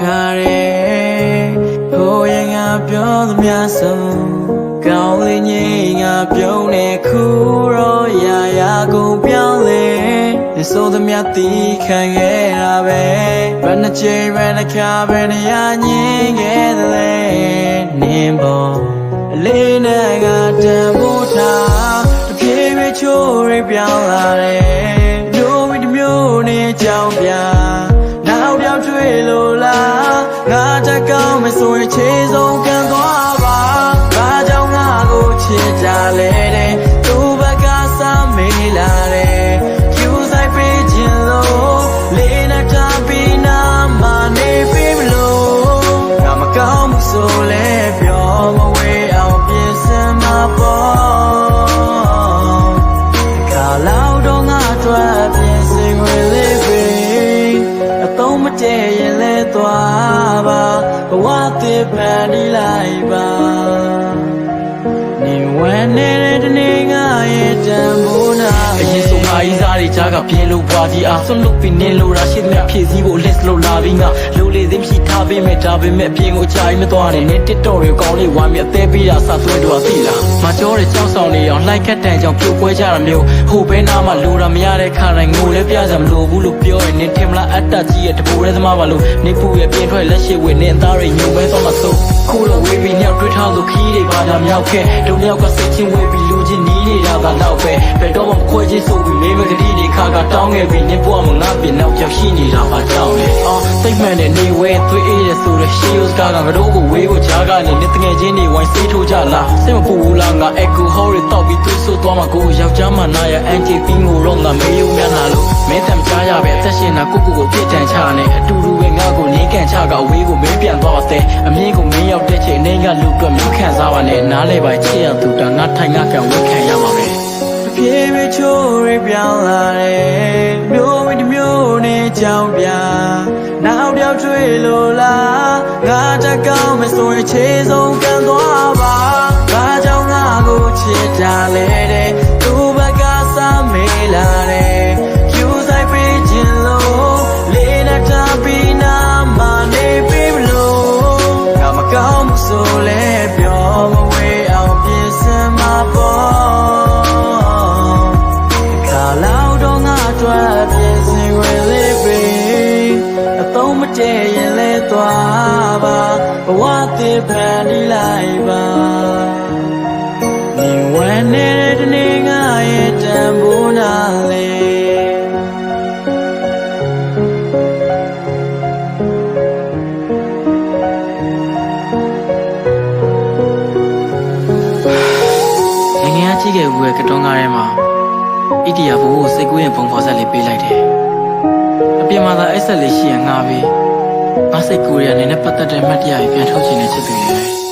ခါရဲကိုရင်ငါပြောသမျှဆုံးကောင်းလေးငိငါပြုံးနေခုတော့ရာရာကုန်ပြောင်းလဲဒီဆိုသမျှတီးခံခဲ့တာပဲဘယ်နှချိန်ဘယ်နှခါဘယ်နှရာညင်ခဲ့သလဲနင်းပေါ်အလေးနဲ့ကတန်ဖို့ထားတပြေးပြေးချိုးရိပ်ပြောင်းလာတယ် က်ကောင်းမဆိုရင်ခြေဆုံးကန်သွားပါငါကြောင့်ငါကိုချစ်ကြလေတဲ့ စ်ဖန်တီးလိုက်ပါနေဝမ်းနေတဲ့တနေ့ငါရဲ့တန်ဖိုးနာအရင်ဆုံးငါဤစားတွေကြားကပြင်းလို့ဘွားကြီးအားဆွလို့ပြီးနေလို့ရရှိသမျှဖြည့်စည်းဖို့ list လို့လာပြီးငါ လိုလေသိမရှိထားပေးမဲ့ဒါပေမဲ့အပြင်ကိုချာကြီးမသွားနဲ့နဲ့ TikTok တွေကောင်းလေးဝမ်းမြအသေးပေးတာစသွဲတော့သိလားမကြောတဲ့ကြောက်ဆောင်နေအောင်လှိုက်ကတ်တန်ကြောင့်ပြုတ်ပွဲကြတာမျိုးဟိုဘဲနားမှာလိုတာမရတဲ့ခါတိုင်းငိုလဲပြကြမလို့ဘူးလို့ပြောရင်နင်ထင်မလားအတ္တကြီးရဲ့တပူရဲသမားပါလို့နေပူရဲ့ပြင်ထွက်လက်ရှိဝေနေအသားတွေညုံပဲသွားမှဆိုခုလိုဝေးပြီးညောက်တွေ့ထားလို့ခီးတွေပါတာမြောက်ခဲ့ဒုံမြောက်ကစိတ်ချင်းဝေးပြီးလူချင်းနီးနေတာကတော့ပဲဘယ်တော့မှခွဲချင်းဆိုပြီးမေးမကတိတွေခါကတောင်းခဲ့ပြီးနင်ဘွားမငါပြင်နောက်ကြောက်ရှိ ကားကငါတို့ကိုဝေးကိုကြားကနေနေတငယ်ချင်းတွေဝိုင်းစေးထိုးကြလားစိတ်မပူဘူးလားငါအကူဟောတွေတောက်ပြီးသွေးဆိုးသွားမှကိုယောက်ျားမနာရအန်ဂျီပင်းကိုတော့ငါမေးရုံမျက်နှာလို့မင်းတမ်းကြားရပဲအသက်ရှင်တာကိုကိုကိုပြစ်ဒဏ်ချနဲ့အတူတူပဲငါကိုနင်းကန်ချကအဝေးကိုမင်းပြန်သွားတဲ့အမြင်ကိုမင်းရောက်တဲ့ချိန်နဲ့ကလူကမင်းခံစားပါနဲ့နားလဲပါချစ်ရသူတငါထိုင်ငါကံဝတ်ခံရမှာပဲပြေးပြေးချိုးရိပ်ပြောင်းလာတယ်မျိုးဝီတစ်မျိုးနဲ့ကြောင်ပြနောက်ပြောက်ထွေလို့လားငါ တက်ကောင်းမဆိုရင်ခြေဆုံးကန်သွားပါငါကြောင့်ငါကိုချစ်ကြလေ မတည့်ရင်လဲသွားပါဘဝသစ်ဖန်တီးလိုက်ပါနေဝမ်းနေတဲ့တနေ့ငါရဲ့တန်ဖိုးနာလေငငယ်ကကြည့်ခဲ့ဘူးရဲ့ကတွန်းကားထဲမှာဣတိယဘိုးကိုစိတ်ကူးရင်ပုံဖော်ဆက်လေးပေးလိုက်တယ်။အ ပြင်မှာသာအိတ်ဆက်လေးရှိရင်ငါပြီးငါစိတ်ကူးရနေနဲ့ပတ်သက်တဲ့မှတ်တရကြီးပြန်ထုတ်ချင်တဲ့ချစ်သူတွေပဲ